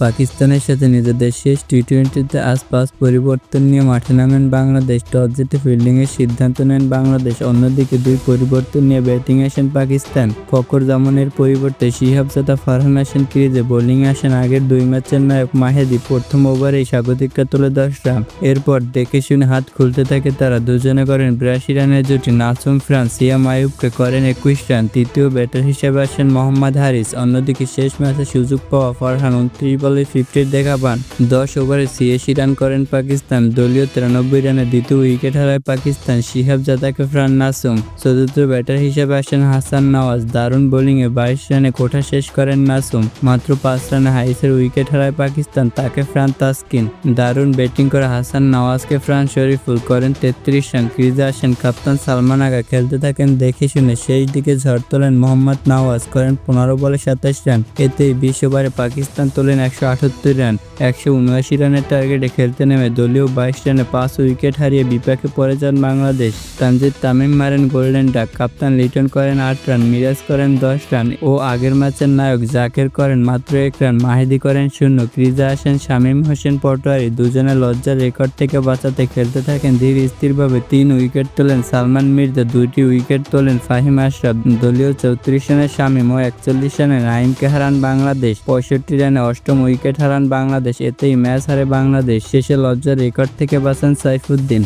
পাকিস্তানের সাথে নিজেদের শেষ টি টোয়েন্টিতে আজ পাঁচ পরিবর্তন নিয়ে মাঠে নামেন বাংলাদেশ। টস জিতে ফিল্ডিংয়ের সিদ্ধান্ত নেন বাংলাদেশ। অন্যদিকে দুই পরিবর্তন নিয়ে ব্যাটিং আসেন পাকিস্তান। ফকর জামানের পরিবর্তে শিহাবজাদা ফারহান আসেন ক্রিজে বোলিং আসেন আগের দুই ম্যাচের নায়ক মাহেদি। প্রথম ওভারেই স্বাগতিকরা তোলে দশ রান। এরপর দেখে শুনে হাত খুলতে থাকে তারা। দুজনে করেন বিরাশি রানের জুটি। নাসুম ফ্রান্স, সিয়াম আয়ুবকে করেন একুশ রান। তৃতীয় ব্যাটার হিসেবে আসেন মোহাম্মদ হারিস। অন্যদিকে শেষ ম্যাচে সুযোগ পাওয়া ফারহান উনত্রিশ বলে ফিফটির দেখা পান। দশ ওভারে ছিয়াশি রান করেন পাকিস্তান। দলীয় তিরানব্বই রানে দ্বিতীয় উইকেট হারায় পাকিস্তান। শিহাব জাদাকে ফ্রান নাসুম। চতুর্থ ব্যাটার হিসেবে আসেন হাসান নওয়াজ। দারুণ বোলিংয়ে বাইশ রানে কোঠা শেষ করেন নাসুম। মাত্র পাঁচ রানে হাইসের উইকেট হারায় পাকিস্তান। তাকে ফ্রান তাসকিন। দারুণ ব্যাটিং করে হাসান নওয়াজকে ফ্রান শরীফুল করেন তেত্রিশ রান। ক্রিজে আসেন কাপ্তান সালমান আগা। খেলতে থাকেন দেখে শুনে শেষ দিকে ঝড় তোলেন মোহাম্মদ নওয়াজ। করেন পনেরো বলে সাতাশ রান। এতেই বিশ ওভারে পাকিস্তান তোলেন একশো আটাত্তর রান, একশো উনআশি রানের টার্গেটে খেলতে নেমে দলীয় বাইশ রানে পাঁচ উইকেট হারিয়ে বিপাকে পড়ে যান বাংলাদেশ। তানজিদ তামিম মারেন গোল্ডেন ডাক কাপ্তান লিটন করেন আট রান, মিরাজ করেন দশ রান ও আগের ম্যাচের নায়ক জাকের করেন মাত্র এক রান, মাহিদি করেন শূন্য, ক্রিজা আসেন শামীম হোসেন পটোয়ারি, দুজনে লজ্জার রেকর্ড থেকে বাঁচাতে খেলতে থাকেন, ধীর স্থিরভাবে তিন উইকেট তোলেন সালমান মির্জা, দুইটি উইকেট তোলেন ফাহিম আশরাফ, দলীয় চৌত্রিশ রানে শামীম ও একচল্লিশ রানে নাইমকে হারান বাংলাদেশ, পঁয়ষট্টি রানে অষ্টম উইকেট হারান বাংলাদেশ। এতেই ম্যাচ হারে বাংলাদেশ শেষে লজ্জার রেকর্ড থেকে বাঁচান সাইফুদ্দিন।